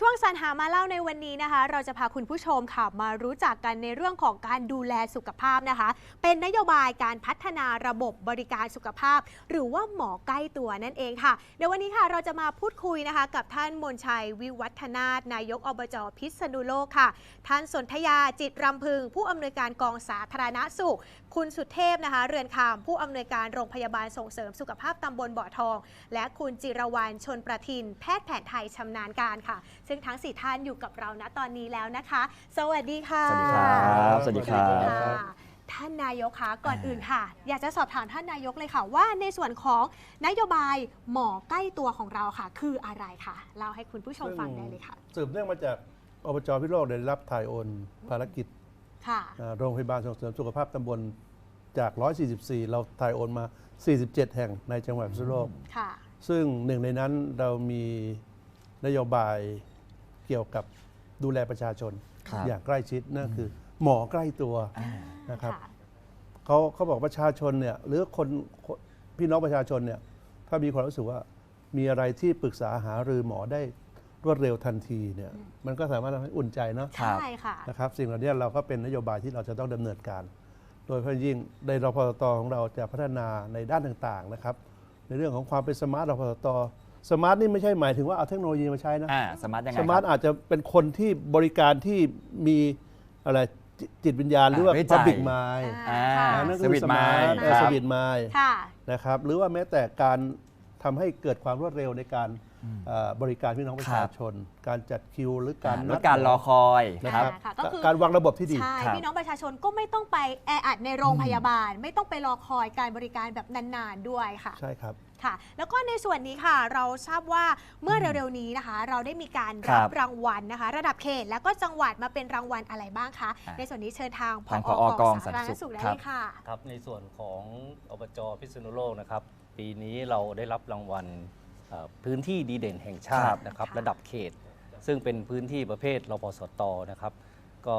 ช่วงสรรหามาเล่าในวันนี้นะคะ เราจะพาคุณผู้ชมค่ะมารู้จักกันในเรื่องของการดูแลสุขภาพนะคะ เป็นนโยบายการพัฒนาระบบบริการสุขภาพ หรือว่าหมอใกล้ตัวนั่นเองค่ะเดี๋ยววันนี้ค่ะเราจะมาพูดคุยนะคะ กับท่านมนชัยวิวัฒนาถนายกอบจพิษณุโลกค่ะ ท่านสนธยาจิตรำพึง ผู้อำนวยการกองสาธารณสุข คุณสุเทพนะคะ เรือนคำผู้อำนวยการโรงพยาบาลส่งเสริมสุขภาพตำบลบ่อทอง และคุณจิรวรรณชนประทิน แพทย์แผนไทยชำนาญการค่ะซึ่งทั้งสี่ท่านอยู่กับเราณตอนนี้แล้วนะคะ สวัสดีค่ะ สวัสดีครับสวัสดีครับสวัสดีค่ะท่านนายกคะก่อนอื่นค่ะ อยากจะสอบถามท่านนายกเลยค่ะ ว่าในส่วนของนโยบายหมอใกล้ตัวของเราค่ะ คืออะไรคะเล่าให้คุณผู้ชมฟังได้เลยค่ะ สืบเนื่องมาจากอบจพิโลกได้รับถ่ายโอนภารกิจค่ะอ่าโรงพยาบาลส่งเสริมสุขภาพตำบลจาก 144 เราถ่ายโอนมา 47 แห่งในจังหวัดพิษณุโลกค่ะซึ่งหนึ่งในนั้นเรามีนโยบาย เกี่ยวกับดูแลประชาชนครับ อย่างใกล้ชิดนั่นคือหมอใกล้ตัวอ่านะครับค่ะเขาเขาบอกประชาชนเนี่ยหรือคนคนพี่น้องประชาชนเนี่ยถ้ามีความรู้สึกว่ามีอะไรที่ปรึกษาหารือหมอได้รวดเร็วทันทีเนี่ยมันก็สามารถทำให้อุ่นใจเนาะ ครับ ใช่ค่ะ นะครับสิ่งเหล่านี้เราก็เป็นนโยบายที่เราจะต้องดำเนินการ โดยเฉพาะยิ่งในรพสตของเราจะพัฒนาในด้านต่างๆนะครับ ในเรื่องของความเป็นสมาร์ทรพสต สมาร์ทนี่ไม่ใช่หมายถึงว่าเอาเทคโนโลยีมาใช้นะ อ่าสมาร์ทยังไงสคมาร์ทรับอาจจะเป็นคนที่บริการที่มีอะไรจิจิตวิญญาณหรือว่าอ่าด้วยใจ public mind อ่าอ่าค่ะนั่นสคือวิตสไมมาร์ล์ทครับ สวิตไมล์ค่ะ นะครับหรือว่าแม้แต่การทำให้เกิดความรวดเร็วในการเอ่อ บริการพี่น้องประชาชน การจัดคิวหรือการลนัดการรอคอยนะคครัรับบค่ะก็คือการวางระบบที่ดี ใช่ครับพี่น้องประชาชนก็ไม่ต้องไปแออัดในโรงพยาบาล ไม่ต้องไปรอคอยการบริการแบบนานๆด้วยค่ะ ใช่ครับค่ะแล้วก็ในส่วนนี้ค่ะเราทราบว่าเมื่อเร็วๆนี้นะคะ เราได้มีการครัรับบรางวัลนะคะ ระดับเขตแล้วก็จังหวัดมาเป็นรางวัลอะไรบ้างคะอะในส่วนนี้เชิญทางทางผอกองสาธารณสาธารณสุสุขขได้ครัเลบยค่ะครับในส่วนของอบจพิษณุโลกนะครับ ปีนี้เราได้รับรางวัลเอ่อ พื้นที่ดีเด่นแห่งชาครัติบนะครับค่ะระดับเขต ซึ่งเป็นพื้นที่ประเภทรพสตนะครับ ก็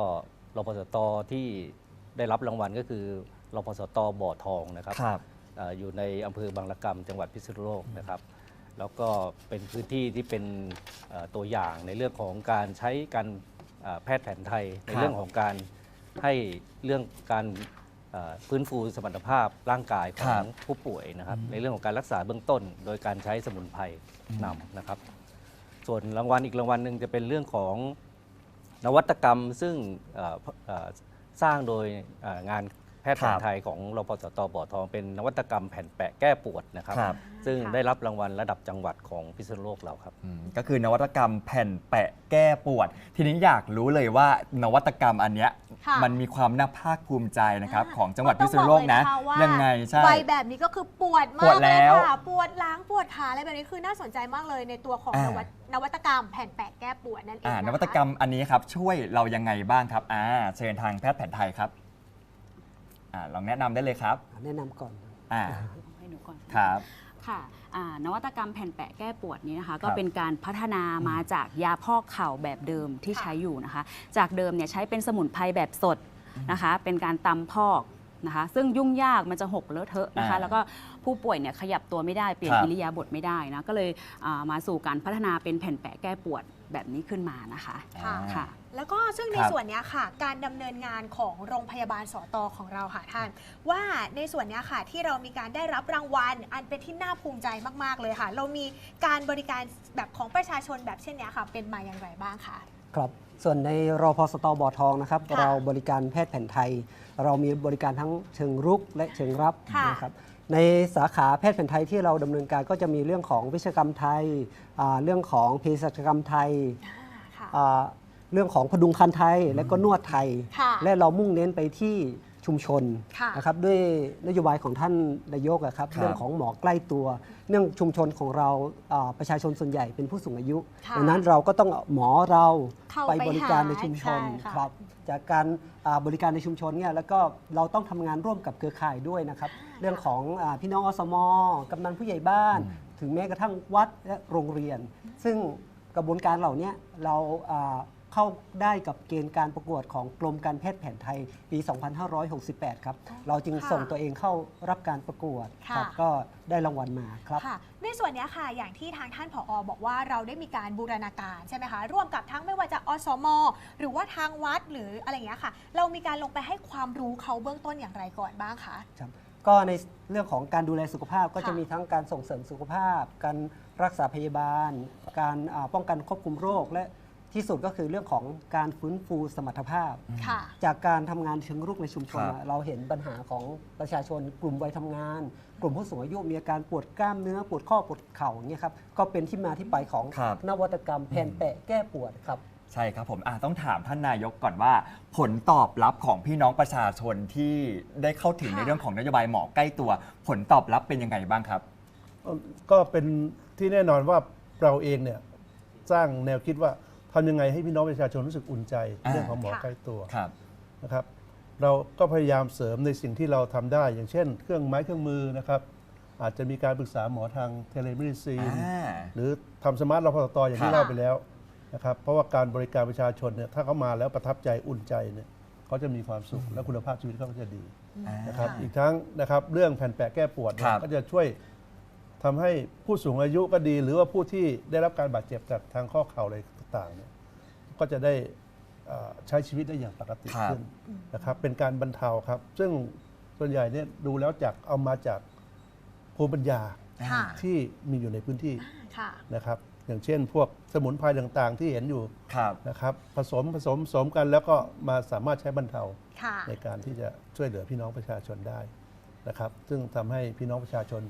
รพสตที่ได้รับรางวัลก็คือรพสตบ่อทองนะครับครับเอ่ออยู่ในอำเภอบางละกำจังหวัดพิษณุโลกนะครับ แล้วก็เป็นพื้นที่ที่เป็นเอ่อตัวอย่างในเรื่องของการใช้การเอ่อแพทย์แผนไทย ในเรื่องของการให้เรื่องการเอ่อ ฟื้นฟูสมรรถภาพร่างกายขคอรังบผู้ป่วยนะครับ ในเรื่องของการรักษาเบื้องต้น โดยการใช้สมุนไพรนำนะครับ ส่วนรางวัลอีกรางวัลหนึ่งจะเป็นเรื่องของนวัตกรรมซึ่งเอ่อเอ่อสร้างโดยเอ่องานแพ ทย์แผครันบไทยของรพสตบ่อทองเป็นนวัตกรรมแผ่นแปะแก้ปวดนะครับ ครับ ซึ่งค่ะได้รับรางวัลระดับจังหวัดของพิษณุโลกเราครับ อืมก็คือนวัตกรรมแผ่นแปะแก้ปวด ทีนี้อยากรู้เลยว่านวัตกรรมอันเนี้ยค่ะ มันมีความน่าภาคภูมิใจนะครับอ่าของจังหวัดก็พิต้ษองณุโลกนะบอกเลยนะคะว่ายังไงใช่ วัยแบบนี้ก็คือปวดมาปวกดเลแล้ยวค่ะปวดหล้างปวดขาอะไรแบบนี้คือน่าสนใจมากเลยในตัวของอ่าน วัตนวัตกรรมแผ่นแปะแก้ปวดนั่นเองอ่านะคะนวัตกรรมอันนี้ครับ ช่วยเรายังไงบ้างครับอ่าเชิญทางแพทย์แผนไทยครับ อ่าลองแนะนำได้เลยครับแนะนำก่อน อ่าให้หนูก่อน ครับ ค่ะอ่านวัตกรรมแผ่นแปะแก้ปวดนี้นะคะ ก็ครับเป็นการพัฒนามาจากยาพอกเข่าแบบเดิมที่ใช้อยู่นะคะ จากเดิมเนี่ยใช้เป็นสมุนไพรแบบสดนะคะ เป็นการตำพอกนะคะ ซึ่งยุ่งยากมันจะหกเลอะเทอะนะคะ อ่าแล้วก็ผู้ป่วยเนี่ยขยับตัวไม่ได้เปลี่ยนครับ อิริยาบถไม่ได้นะก็เลยอ่ามาสู่การพัฒนาเป็นแผ่นแปะแก้ปวดแบบนี้ขึ้นมานะคะ ค่ะ อ่า ค่ะ แล้วก็ซึ่งในครับส่วนเนี้ยค่ะ การดำเนินงานของโรงพยาบาลสอตอของเราค่ะท่าน ว่าในส่วนเนี้ยค่ะที่เรามีการได้รับรางวัล อันเป็นที่น่าภูมิใจมาก ๆ เลยค่ะ เรามีการบริการแบบของประชาชนแบบเช่นเนี้ยค่ะ เป็นมาอย่างไรบ้างคะ ครับส่วนในรอพสตบ่อทองนะครับ ค่ะเราบริการแพทย์แผนไทย เรามีบริการทั้งเชิงรุกและเชิงรับค่ะนะครับในสาขาแพทย์แผนไทยที่เราดำเนินการก็จะมีเรื่องของวิศวกรรมไทยอ่าเรื่องของเภสัชกรรมไทยอ่าค่ะ อ่า เรื่องของพดุงคันไทยและก็นวดไทย ค่ะและเรามุ่งเน้นไปที่ชุมชนค่ะนะครับด้วยนโยบายของท่านนายกอะครับครับ เรื่องของหมอใกล้ตัวเนื่องชุมชนของเราอ่าประชาชนส่วนใหญ่เป็นผู้สูงอายุค่ะดังนั้นเราก็ต้องเอาหมอเราเข้าไปไปบริการหาในชุมชนใช่ค่ะ ครับจากการอ่าบริการในชุมชนเนี่ยแล้วก็เราต้องทำงานร่วมกับเครือข่ายด้วยนะครับเรื่องของอาพี่น้องอสมกำนันผู้ใหญ่บ้าน ถึงแม้กระทั่งวัดและโรงเรียน ซึ่งกระบวนการเหล่าเนี้ยเราอ่า เข้าได้กับเกณฑ์การประกวดของกรมการแพทย์แผนไทยปี 2568 ครับ เราจึงค่ะส่งตัวเองเข้ารับการประกวดค่ะครับก็ได้รางวัลมาครับค่ะในส่วนเนี้ยค่ะอย่างที่ทางท่านผอบอกว่าเราได้มีการบูรณาการใช่ไหมคะร่วมกับทั้งไม่ว่าจะอสม หรือว่าทางวัดหรืออะไรอย่างเงี้ยค่ะ เรามีการลงไปให้ความรู้เขาเบื้องต้นอย่างไรก่อนบ้างคะครับก็ในเรื่องของการดูแลสุขภาพก็ค่ะจะมีทั้งการส่งเสริมสุขภาพ การรักษาพยาบาล การอ่าป้องกันควบคุมโรคและ ที่สุดก็คือเรื่องของการฟื้นฟูสมรรถภาพ ค่ะ จากการทำงานเชิงรุกในชุมชนครับ อะเราเห็นปัญหาของประชาชนกลุ่มวัยทำงาน กลุ่มผู้สูงอายุมีอาการปวดกล้ามเนื้อ ปวดข้อปวดเข่าอย่างเงี้ยครับก็เป็นที่มาที่ไปของครับ นวัตกรรมแผ่นแปะแก้ปวดครับ ใช่ครับผมอะต้องถามท่านนายกก่อนว่า ผลตอบรับของพี่น้องประชาชนที่ได้เข้าถึงค่ะ ในเรื่องของนโยบายหมอใกล้ตัว ผลตอบรับเป็นยังไงบ้างครับ ก็เป็นที่แน่นอนว่าเราเองเนี่ยสร้างแนวคิดว่า ทำยังไงให้พี่น้องประชาชนรู้สึกอุ่นใจอ่าเรื่องของหมอค่ะใกล้ตัวครับนะครับ เราก็พยายามเสริมในสิ่งที่เราทำได้ อย่างเช่น เครื่องไม้เครื่องมือนะครับ อาจจะมีการปรึกษาหมอทางเทเลเมดิซีนอ่าหรือทำสมาร์ทรพสตอย่างที่ค่ะเล่าไปแล้วนะครับเพราะว่าการบริการประชาชนเนี่ยถ้าเขามาแล้วประทับใจอุ่นใจเนี่ยเขาจะมีความสุขและคุณภาพชีวิตเขาก็จะดีนะครับค่ะอีกทั้งนะครับเรื่องแผ่นแปะแก้ปวดเนี่คยรับก็จะช่วยทำให้ผู้สูงอายุก็ดี หรือว่าผู้ที่ได้รับการบาดเจ็บจากทางข้อเข่าอะไร ต่างๆเนี่ยก็จะได้เอ่อใช้ชีวิตได้อย่างปกติครับขึ้นนะครับเป็นการบรรเทาครับ ซึ่งส่วนใหญ่เนี่ยดูแล้วจากเอามาจากภูมิปัญญาค่ะที่มีอยู่ในพื้นที่ค่ะนะครับ อย่างเช่น พวกสมุนไพรต่างๆ ที่เห็นอยู่ครับนะครับ ผสมผสมผสมกันแล้วก็มาสามารถใช้บรรเทาค่ะในการที่จะช่วยเหลือพี่น้องประชาชนได้นะครับ ซึ่งทำให้พี่น้องประชาชน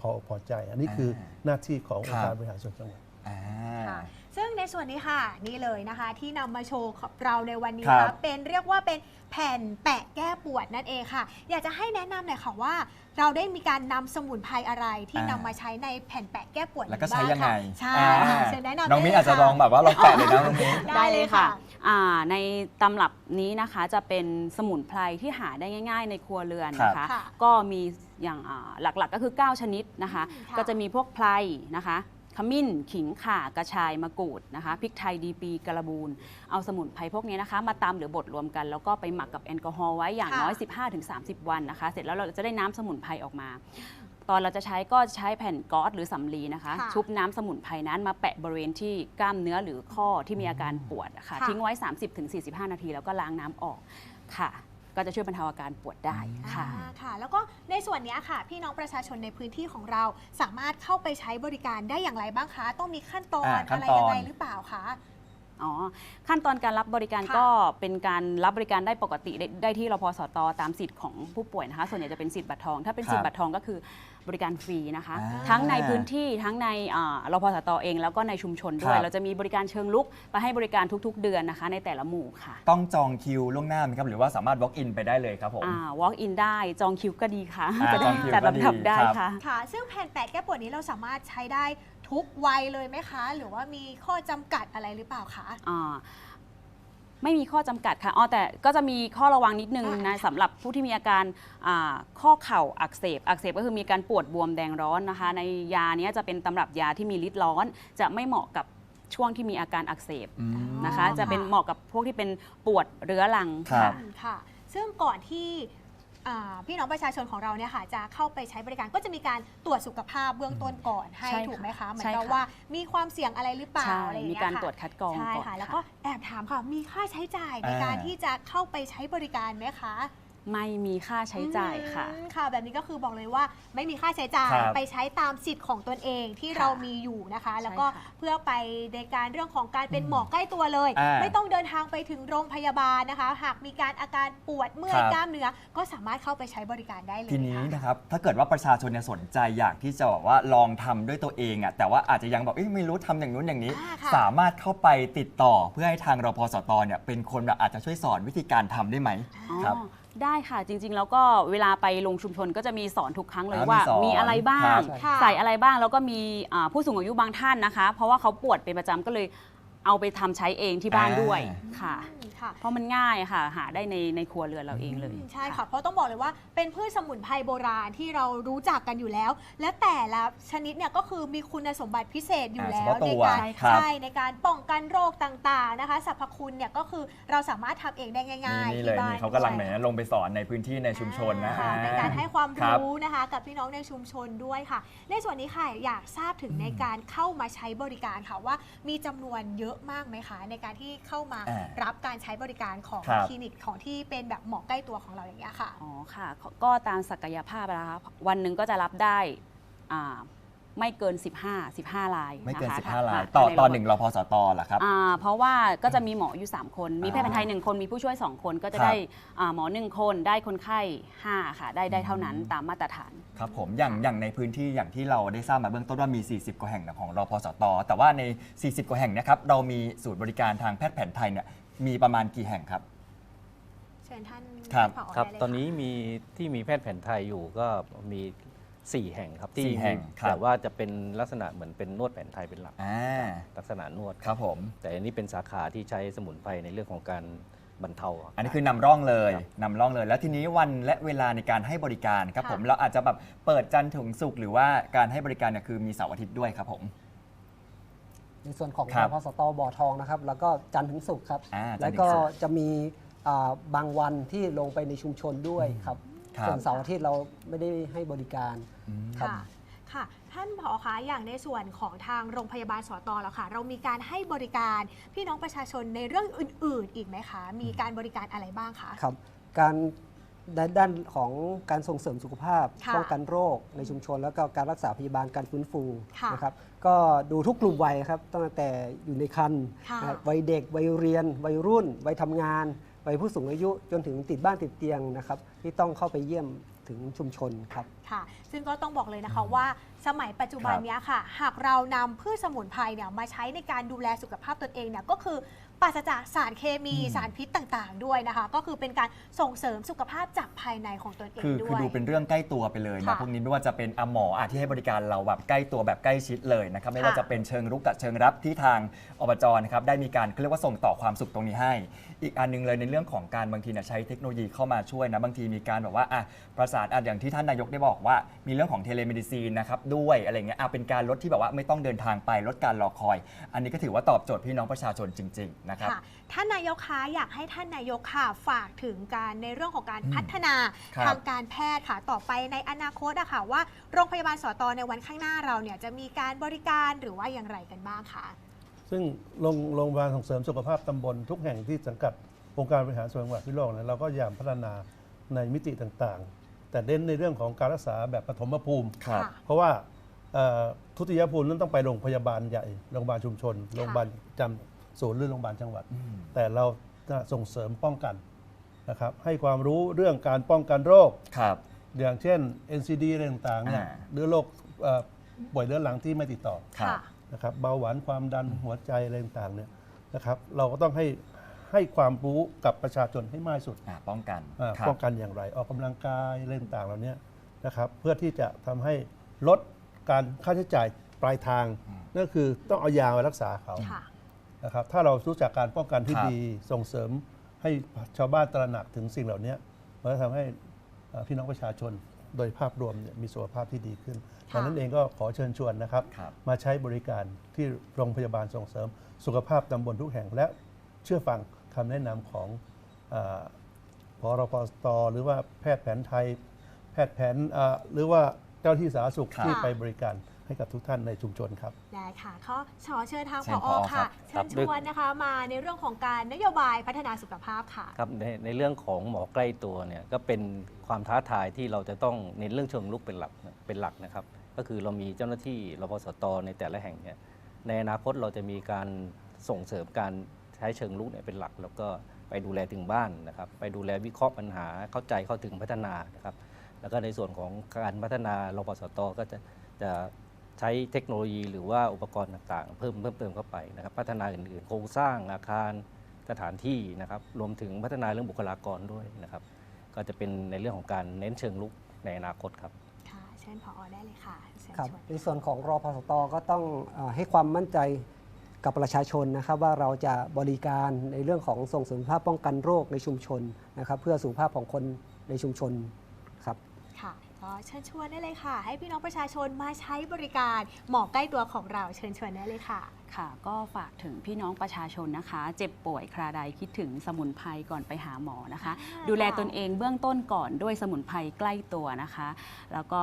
พออกพอใจ อันนี้คือหน้าที่ขององค์การบริหารส่วนจังหวัดอ่าค่ะ ซึ่งในส่วนนี้ค่ะ นี่เลยนะคะที่นำมาโชว์กับเราในวันนี้ครันะบ เป็นเรียกว่าเป็นแผ่นแปะแก้ปวดนั่นเองค่ะ อยากจะให้แนะนำหน่อยค่ะว่า เราได้มีการนำสมุนไพรอะไรที่นำมาใช้ในแผ่นแปะแก้ปวดแล้วก็นี้ใช้บ้ายังไงค่ะใช่อ่าค่ะเชิญแนะนำน้องมิ้นได้อาจจะลองแบบว่าลองแปะเลยนะน้องมิ้น ได้เลยค่ะอ่าในตำรับนี้นะคะจะเป็นสมุนไพรที่หาได้ง่าย ๆ ในครัวเรือนนะคะค่ะก็มีอย่างอ่าหลักๆก็คือ 9 ชนิดนะคะ อืมค่ะ ก็จะมีพวกไพรนะคะ ขมิ้น ขิงข่ากระชายมะกรูดนะคะพริกไทยดีปีกระบูนเอาสมุนไพรพวกนี้นะคะ มาตำหรือบดรวมกัน แล้วก็ไปหมักกับแอลกอฮอล์ไว้อย่างค่ะน้อย 15-30 วันนะคะ เสร็จแล้วเราจะได้น้ำสมุนไพรออกมา ตอนเราจะใช้ก็ใช้แผ่นก๊อซหรือสำลีนะคะค่ะชุบน้ำสมุนไพรนั้นมาแปะบริเวณที่กล้ามเนื้อหรือข้อที่มีอาการปวดอะค่ะค่ะทิ้งไว้ 30-45 นาทีแล้วก็ล้างน้ำออกค่ะ ก็จะช่วยบรรเทาอาการปวดได้ค่ะ อ่าค่ะ แล้วก็ในส่วนเนี้ยค่ะ พี่น้องประชาชนในพื้นที่ของเราสามารถเข้าไปใช้บริการได้อย่างไรบ้างคะ ต้องมีขั้นตอนอ่าขั้อะนไรตอน ยังไงหรือเปล่าคะ อ๋อขั้นตอนการรับบริการค่ะ ก็เป็นการรับบริการได้ปกติได้ได้ที่รพสตตามสิทธิ์ของผู้ป่วยนะคะ ส่วนใหญ่จะเป็นสิทธิ์บัตรทอง ถ้าเป็นสิทครัธิ์บบัตรทองก็คือ บริการฟรีนะคะ อ่าทั้งในพื้นที่ทั้งในอ่ารพสตเอง แล้วก็ในชุมชนด้วคย รับ เราจะมีบริการเชิงลุกไปให้บริการทุกๆ เดือนนะคะ ในแต่ละหมู่ค่ะ ต้องจองคิวล่วงหน้าไหมครับหรือว่าสามารถ walk in ไปได้เลยครับผม อ่า walk in ได้จองคิวก็ดีค่ะ อ่าจะจได้องคิวจัดก็ดีลำดับได้ครับ ค่ะ ค่ะ ซึ่งแผ่นแปะแก้ปวดนี้เราสามารถใช้ได้ทุกวัยเลยไหมคะ หรือว่ามีข้อจำกัดอะไรหรือเปล่าคะ อ่า ไม่มีข้อจำกัดค่ะอ๋อแต่ก็จะมีข้อระวังนิดนึงอ่านะสำหรับผู้ที่มีอาการอ่าข้อเข่าอักเสบ อักเสบก็คือมีการปวดบวมแดงร้อนนะคะ ในยาเนี้ยจะเป็นตำรับยาที่มีฤทธิ์ร้อน จะไม่เหมาะกับช่วงที่มีอาการอักเสบอืมนะคะอ๋อจะเป็นค่ะเหมาะกับพวกที่เป็นปวดเรื้อรังครับอืมค่ะซึ่งก่อนที่ อ่าพี่น้องประชาชนของเราเนี่ยค่ะจะเข้าไปใช้บริการก็จะมีการตรวจสุขภาพเบื้องต้นก่อนให้ใช่ค่ะถูกไหมคะเหมือนใช่กับค่ะ ว่ามีความเสี่ยงอะไรหรือเปล่าใช่อะไรอย่างมีเงี้ยการค่ะ ตรวจคัดกรองใช่ก่อนค่ะ แล้วค่ะก็แอบถามค่ะ มีค่าใช้จ่ายในอ่า การที่จะเข้าไปใช้บริการไหมคะ ไม่มีค่าใช้จ่ายค่ะ อืมค่ะ แบบนี้ก็คือบอกเลยว่าไม่มีค่าใช้จ่ายครับไปใช้ตามสิทธิ์ของตนเองที่ค่ะเรามีอยู่นะคะ แล้วก็ค่ะ เพื่อไปในการเรื่องของการเป็นหมอใกล้ตัวเลย อ่าไม่ต้องเดินทางไปถึงโรงพยาบาลนะคะ หากมีการอาการปวดเมื่อยครับ กล้ามเนื้อก็สามารถเข้าไปใช้บริการได้เลยทีนี้ค่ะ นะครับ ถ้าเกิดว่าประชาชนเนี่ยสนใจอยากที่จะแบบว่าลองทำด้วยตัวเองอะแต่ว่าอาจจะยังแบบเอ้ยไม่รู้ทำอย่างนู้นอย่างนี้ อ่าค่ะ สามารถเข้าไปติดต่อเพื่อให้ทางรพสตเนี่ยเป็นคนแบบอาจจะช่วยสอนวิธีการทำได้ไหมอ๋อครับ ได้ค่ะจริงๆ แล้วก็เวลาไปลงชุมชนก็จะมีสอนทุกครั้งเลยอ่าว่า มีสอนมีอะไรบ้าครังบค่ะ ใส่อะไรบ้างแล้วก็มีอ่าผู้สูงอายุบางท่านนะคะ เพราะว่าเขาปวดเป็นประจำก็เลย เอาไปทำใช้เองที่บ้านด้วยอ่า ค่ะอืมค่ะ เพราะมันง่ายค่ะ หาได้ในในครัวเรือนเราเองเลยอืมใช่ค่ะ เพราะต้องบอกเลยว่าเป็นพืชสมุนไพรโบราณที่เรารู้จักกันอยู่แล้ว และแต่ละชนิดเนี่ยก็คือมีคุณสมบัติพิเศษอยู่อ่าแล้เฉวพาะตัในวการใช่ครับ ใช่ในการป้องกันโรคต่างๆนะคะสรรพคุณเนี่ยก็คือเราสามารถทำเองได้ง่ายๆนี่เลยที่บ้านนี่เขากำลังด้แหมวยลงไปสอนในพื้นที่ในชุมชนนะค่ะอ่าในการให้ความครับรู้นะคะ กับพี่น้องในชุมชนด้วยค่ะ ในส่วนนี้ค่ะอยากทราบถึงในการเข้ามาใช้บริการค่ะว่ามีจำนวนเยอะมากไหมคะ ในการที่เข้ามาอ่ารับการใช้บริการของครับ คลินิกของที่เป็นแบบหมอใกล้ตัวของเราอย่างเงี้ยค่ะ อ๋อค่ะก็ตามศักยภาพนะคะวันหนึ่งก็จะรับได้อ่า ไม่เกิน 15 15ลายไม่เกินนะคะ15ลายถ้ต่อในต่อระบบหนึ่งรพสตเหรอครับ อ่าเพราะว่าก็จะมีหมออยู่ 3 คน มีแพทย์แผนไทยอ่า1คน มีผู้ช่วย 2 คน ก็จะครับได้อ่าหมอ 1 คน ได้คนไข้ 5 ค่ะ ได้ได้เท่านั้นตามมาตรฐาน ครับผมอย่างอย่างในพื้นที่อย่างที่เราได้ทราบมาเบื้องต้นว่ามี 40 กว่าแห่งนะของรพสต แต่ว่าใน 40 กว่าแห่งเนะครับเรามีศูนย์บริการทางแพทย์แผนไทยเนี่ยมีประมาณกี่แห่งครับ เชิญท่านครับ ผอครับ ได้เลยตอนนี้ค่ะมีที่มีแพทย์แผนไทยอยู่ก็มี 4 แห่งครับที่สี่แห่งครับ แต่ว่าจะเป็นลักษณะเหมือนเป็นนวดแผนไทยเป็นหลัก อ่าลักษณะนวด ครับผม แต่อันนี้เป็นสาขาที่ใช้สมุนไพรในเรื่องของการบรรเทาอันนี้คือนำร่องเลยครับนำร่องเลย แล้วทีนี้วันและเวลาในการให้บริการครับค่ะ ผมเราอาจจะแบบเปิดจันทร์ถึงศุกร์หรือว่าการให้บริการเนี่ยคือมีเสาร์อาทิตย์ด้วยครับผม ในส่วนของครับรพสตบ่อทองนะครับ แล้วก็จันทร์ถึงศุกร์ครับ อ่าจัแล้นวทร์ถึก็งศุกร์จะมีอ่าบางวันที่ลงไปในชุมชนด้วยครับ ครับส่วนเสาร์อาทิตย์เราไม่ได้ให้บริการ อืม ครับ ค่ะ ค่ะ ท่านผอคะ อย่างในส่วนของทางโรงพยาบาลสอตอแล้วค่ะ เรามีการให้บริการพี่น้องประชาชนในเรื่องอื่น ๆ อีกไหมคะ มีการบริการอะไรบ้างคะ ครับ การด้านด้านของการส่งเสริมสุขภาพค่ะป้องกันโรคในชุมชน แล้วก็การรักษาพยาบาลการฟื้นฟูค่ะ นะครับก็ดูทุกกลุ่มวัยครับตั้งแต่อยู่ในคันค่ะ นะครับวัยเด็กวัยเรียน วัยรุ่น วัยทำงาน วัยผู้สูงอายุจนถึงติดบ้านติดเตียงนะครับที่ต้องเข้าไปเยี่ยมถึงชุมชนครับ ค่ะ ซึ่งก็ต้องบอกเลยนะคะว่า สมัยปัจจุบันครับ เนี้ยค่ะ หากเรานำพืชสมุนไพรเนี่ยมาใช้ในการดูแลสุขภาพตนเองเนี่ยก็คือ ปราศจากสารเคมีอืมสารพิษต่างๆ ด้วยนะคะ ก็คือเป็นการส่งเสริมสุขภาพจากภายในของตนเองคือด้คือวย ดูเป็นเรื่องใกล้ตัวไปเลยนะค่ะพวกนี้ไม่ว่าจะเป็นอะหมออะที่ให้บริการเราแบบใกล้ตัวแบบใกล้ชิดเลยนะครับไม่ว่าค่ะจะเป็นเชิงรุกกับเชิงรับที่ทางอบจนะครับได้มีการเขาเรียกว่าส่งต่อความสุขตรงนี้ให้ อีกอันหนึงเลยในเรื่องของการบางทีเนี่ยใช้เทคโนโลยีเข้ามาช่วยนะบางทีมีการแบบว่าอะประสานอะอย่างที่ท่านนายกได้บอกว่า มีเรื่องของเทเลเมดิซีนนะครับด้วยอะไรเงี้ยอะเป็นการลดที่แบบว่าไม่ต้องเดินทางไปลดการรอคอย อันนี้ก็ถือว่าตอบโจทย์พี่น้องประชาชนจริงๆนะครับ ค่ะท่านนายกคะอยากให้ท่านนายกค่ะ ฝากถึงการในเรื่องของการอืมพัฒนาครับ ทางการแพทย์ค่ะ ต่อไปในอนาคตอะค่ะว่าโรงพยาบาลสอตอในวันข้างหน้าเราเนี่ยจะมีการบริการหรือว่าอย่างไรกันบ้างคะ ซึ่งโรงโรงพยาบาลส่งเสริมสุขภาพตำบลทุกแห่งที่สังกัดองค์การบริหารส่วนจังหวัดพิษณุโลกเนี่ยเราก็พยายามพัฒนาในมิติต่างๆ แต่เน้นในเรื่องของการรักษาแบบปฐมภูมิ ครับ ค่ะ เพราะว่าเอ่อทุติยภูมินั้นต้องไปโรงพยาบาลใหญ่ โรงพยาบาลชุมชน โรงพยาบาลจำ ศูนย์หรือโรงพยาบาลจังหวัด แต่เราจะส่งเสริมป้องกันนะครับให้ความรู้เรื่องการป้องกันโรค ครับ อย่างเช่น NCD อะไรต่างๆเนี่ยอ่า หรือโรคเอ่อป่วยเรื้อรังที่ไม่ติดต่อ ครับ นะครับเบาหวานความดันหัวใจอะไรต่างๆเนี่ยนะครับเราก็ต้องให้ให้ความรู้กับประชาชนให้มากที่สุดอะป้องกันอ่าครับป้องกันอย่างไร ออกกำลังกายอะไรต่างๆเหล่านี้นะครับเพื่อที่จะทำให้ลดการค่าใช้จ่ายปลายทางนั่นคือต้องเอายามารักษาเขาค่ะ นะครับถ้าเรารู้จักการป้องกันที่ครับดีส่งเสริมให้ชาวบ้านตระหนักถึงสิ่งเหล่านี้มันจะทำให้เอ่อพี่น้องประชาชนโดยภาพรวมเนี่ยมีสุขภาพที่ดีขึ้นค่ะดังนั้นเองก็ขอเชิญชวนนะครับครับ มาใช้บริการที่โรงพยาบาลส่งเสริม สุขภาพตำบลทุกแห่งและเชื่อฟังคำแนะนำของเออพรพสตหรือว่าแพทย์แผนไทย แพทย์แผนเอ่อหรือว่าเจ้าหน้าที่สาธารณสุขครับที่ไปบริการ ให้กับทุกท่านในชุมชนครับ ได้ค่ะเขาขอเชิญทางเชิผญอผอค่ะคเชิรับญชวนนะคะมาในเรื่องของการนโยบายพัฒนาสุขภาพค่ะครับในในเรื่องของหมอใกล้ตัวเนี่ยก็เป็นความท้าทายที่เราจะต้องเน้นเรื่องเชิงลุกเป็นหลักเป็นหลักนะครับ ก็คือเรามีเจ้าหน้าที่รพสตในแต่ละแห่งเนี่ยในอนาคตเราจะมีการส่งเสริมการใช้เชิงลุกเนี่ยเป็นหลัก แล้วก็ไปดูแลถึงบ้านนะครับ ไปดูแลวิเคราะห์ปัญหาเข้าใจเข้าถึงพัฒนานะครับ แล้วก็ในส่วนของการพัฒนารพสตก็จะจะ ใช้เทคโนโลยีหรือว่าอุปกรณ์ต่างๆ เพิ่มเพิ่มเติมเข้าไปนะครับ พัฒนาอื่นๆ โครงสร้างอาคารสถานที่นะครับ รวมถึงพัฒนาเรื่องบุคลากรด้วยนะครับ ก็จะเป็นในเรื่องของการเน้นเชิงลุกในอนาคตครับค่ะเชิญผอได้เลยค่ะเชิญครับชวนในส่วนของรอพสตก็ต้องเออให้ความมั่นใจกับประชาชนนะครับว่าเราจะบริการในเรื่องของส่งเสริมสุขภาพป้องกันโรคในชุมชนนะครับ เพื่อสุขภาพของคนในชุมชนครับค่ะ ก็เชิญชวนได้เลยค่ะ ให้พี่น้องประชาชนมาใช้บริการหมอใกล้ตัวของเราเชิญชวนได้เลยค่ะ ค่ะ ก็ฝากถึงพี่น้องประชาชนนะคะ เจ็บป่วยคราใดคิดถึงสมุนไพรก่อนไปหาหมอนะคะ อ่าดูแลค่ะตนเองเบื้องต้นก่อนด้วยสมุนไพรใกล้ตัวนะคะ แล้วก็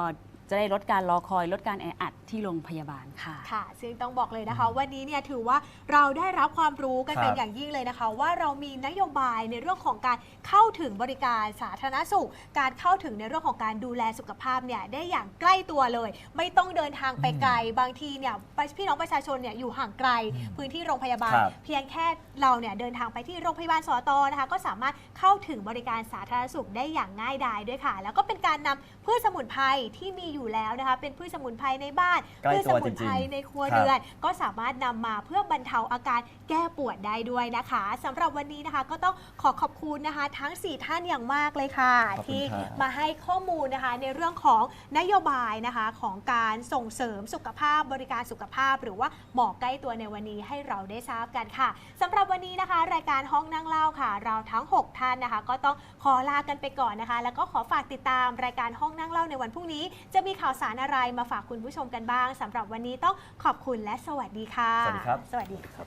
จะได้ลดการรอคอยลดการแออัดที่โรงพยาบาลค่ะ ค่ะ ซึ่งต้องบอกเลยนะคะ วันนี้เนี่ยถือว่าเราได้รับความรู้กันครับเป็นอย่างยิ่งเลยนะคะ ว่าเรามีนโยบายในเรื่องของการเข้าถึงบริการสาธารณสุข การเข้าถึงในเรื่องของการดูแลสุขภาพเนี่ยได้อย่างใกล้ตัวเลย ไม่ต้องเดินทางไปไกล บางทีเนี่ยพี่น้องประชาชนเนี่ยอยู่ห่างไกล พื้นที่โรงพยาบาล ครับ เพียงแค่เราเนี่ยเดินทางไปที่โรงพยาบาลสอตนะคะ ก็สามารถเข้าถึงบริการสาธารณสุขได้อย่างง่ายดายด้วยค่ะ แล้วก็เป็นการนำพืชสมุนไพรที่มีอยู่แล้วนะคะเป็นพืชสมุนไพรในบ้านใกล้พืชตัสวมุนไพรจริงๆในครัวครับเรือน ก็สามารถนำมาเพื่อบรรเทาอาการแก้ปวดได้ด้วยนะคะสำหรับวันนี้นะคะก็ต้องขอขอบคุณนะคะ ทั้ง 4 ท่านอย่างมากเลยค่ะ ขอบคุณที่ครับ มาให้ข้อมูลนะคะในเรื่องของนโยบายนะคะของการส่งเสริมสุขภาพบริการสุขภาพ หรือว่าหมอใกล้ตัวในวันนี้ให้เราได้ทราบกันค่ะสำหรับวันนี้นะคะ รายการห้องนั่งเล่าค่ะ เราทั้ง 6 ท่านนะคะ ก็ต้องขอลากันไปก่อนนะคะ แล้วก็ขอฝากติดตามรายการห้องนั่งเล่าในวันพรุ่งนี้จะมีข่าวสารอะไรมาฝากคุณผู้ชมกันบ้างสำหรับวันนี้ต้องขอบคุณและสวัสดีค่ะ สวัสดีครับ สวัสดีค่ะ